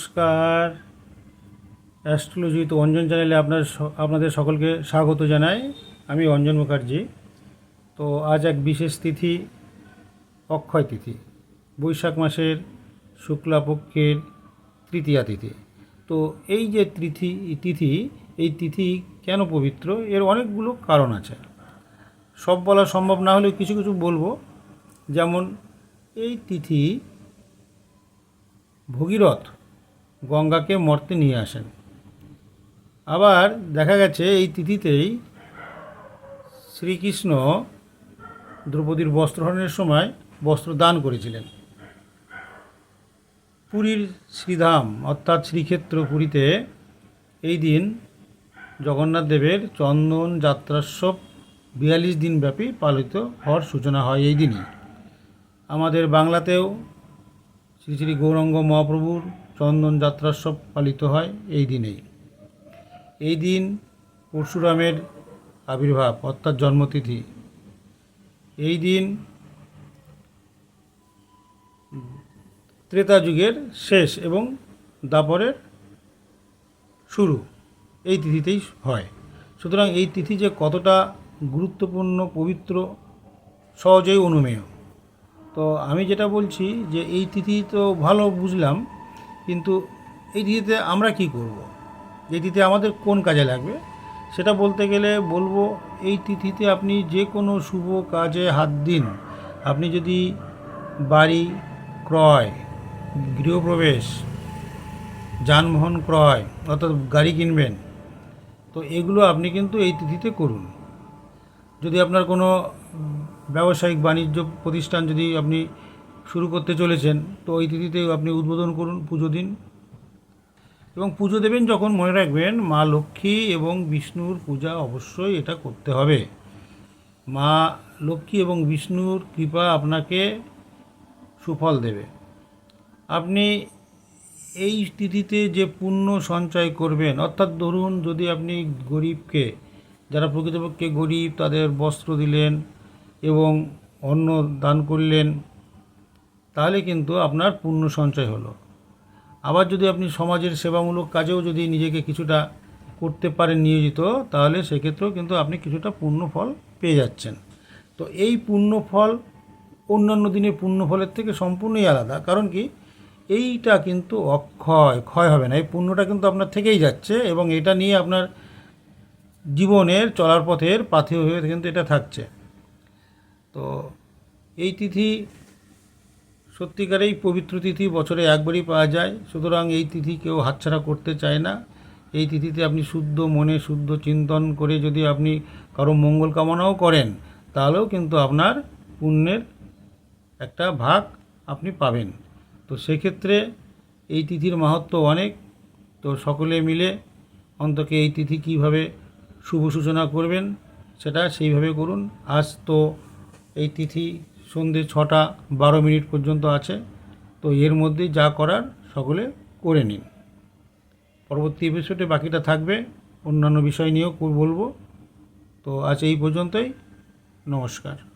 নমস্কার। অ্যাস্ট্রোলজি তো অঞ্জন চ্যানেলে আপনার আপনাদের সকলকে স্বাগত জানাই। আমি অঞ্জন মুখার্জি। তো আজ এক বিশেষ তিথি, অক্ষয় তিথি, বৈশাখ মাসের শুক্লাপক্ষের তৃতীয়া তিথি। তো এই যে তিথি তিথি, এই তিথি কেন পবিত্র? এর অনেকগুলো কারণ আছে। সব বলা সম্ভব না হলেও কিছু কিছু বলব। যেমন এই তিথি ভগীরথ গঙ্গাকে মর্তে নিয়ে আসেন। আবার দেখা গেছে এই তিথিতেই শ্রীকৃষ্ণ দ্রৌপদীর বস্ত্রহরণের সময় বস্ত্র দান করেছিলেন। পুরীর শ্রীধাম অর্থাৎ শ্রীক্ষেত্র পুরীতে এই দিন জগন্নাথ দেবের চন্দন যাত্রাস্বব বিয়াল্লিশ দিনব্যাপী পালিত হওয়ার সূচনা হয় এই দিনই। আমাদের বাংলাতেও শ্রী শ্রী গৌরাঙ্গ মহাপ্রভুর চন্দন যাত্রাোৎসব পালিত হয় এই দিনেই। এই দিন পরশুরামের আবির্ভাব, অর্থাৎ জন্মতিথি। এই দিন ত্রেতা যুগের শেষ এবং দাপরের শুরু। এই তিথিতেই হয়। সুতরাং এই তিথি যে কতটা গুরুত্বপূর্ণ, পবিত্র, সহজেই অনুমেয়। তো আমি যেটা বলছি যে এই তিথি তো ভালো বুঝলাম কিন্তু এই তিথিতে আমরা কি করব। এই আমাদের কোন কাজে লাগবে? সেটা বলতে গেলে বলব, এই তিথিতে আপনি যে কোনো শুভ কাজে হাত দিন। আপনি যদি বাড়ি ক্রয়, গৃহপ্রবেশ, যানবাহন ক্রয় অর্থাৎ গাড়ি কিনবেন, তো এগুলো আপনি কিন্তু এই তিথিতে করুন। যদি আপনার কোনো ব্যবসায়িক বাণিজ্য প্রতিষ্ঠান যদি আপনি শুরু করতে চলেছেন, তো ওই তিথিতে আপনি উদ্বোধন করুন পুজো দিন। এবং পুজো দেবেন যখন মনে রাখবেন মা লক্ষ্মী এবং বিষ্ণুর পূজা অবশ্যই এটা করতে হবে। মা লক্ষ্মী এবং বিষ্ণুর কৃপা আপনাকে সুফল দেবে। আপনি এই তিথিতে যে পুণ্য সঞ্চয় করবেন, অর্থাৎ ধরুন যদি আপনি গরিবকে, যারা প্রকৃতপক্ষে গরিব, তাদের বস্ত্র দিলেন এবং অন্ন দান করলেন তাহলে কিন্তু আপনার পুণ্য সঞ্চয় হলো। আবার যদি আপনি সমাজের সেবামূলক কাজেও যদি নিজেকে কিছুটা করতে পারেন নিয়োজিত, তাহলে সেক্ষেত্রেও কিন্তু আপনি কিছুটা পূর্ণ ফল পেয়ে যাচ্ছেন। তো এই পূর্ণ ফল অন্যান্য দিনের পুণ্য ফলের থেকে সম্পূর্ণই আলাদা। কারণ কি? এইটা কিন্তু অক্ষয়, ক্ষয় হবে না। এই পুণ্যটা কিন্তু আপনার থেকেই যাচ্ছে এবং এটা নিয়ে আপনার জীবনের চলার পথের পাথেয় হয়ে কিন্তু এটা থাকছে। তো এই তিথি সত্যিকারেই পবিত্র তিথি বছরে একবারই পাওয়া যায়। সুতরাং এই তিথি কেউ হাতছাড়া করতে চায় না। এই তিথিতে আপনি শুদ্ধ মনে, শুদ্ধ চিন্তন করে যদি আপনি কারও মঙ্গল কামনাও করেন, তাহলেও কিন্তু আপনার পুণ্যের একটা ভাগ আপনি পাবেন। তো সেক্ষেত্রে এই তিথির মাহাত্ম অনেক। তো সকলে মিলে অন্তকে এই তিথি কীভাবে শুভ সূচনা করবেন, সেটা সেইভাবে করুন। আজ তো এই তিথি সন্ধে ছটা বারো মিনিট পর্যন্ত আছে। তো এর মধ্যে যা করার সকলে করে নিন। পরবর্তী এপিসোডে বাকিটা থাকবে। অন্যান্য বিষয় নিয়েও বলব। তো আজ এই পর্যন্তই। নমস্কার।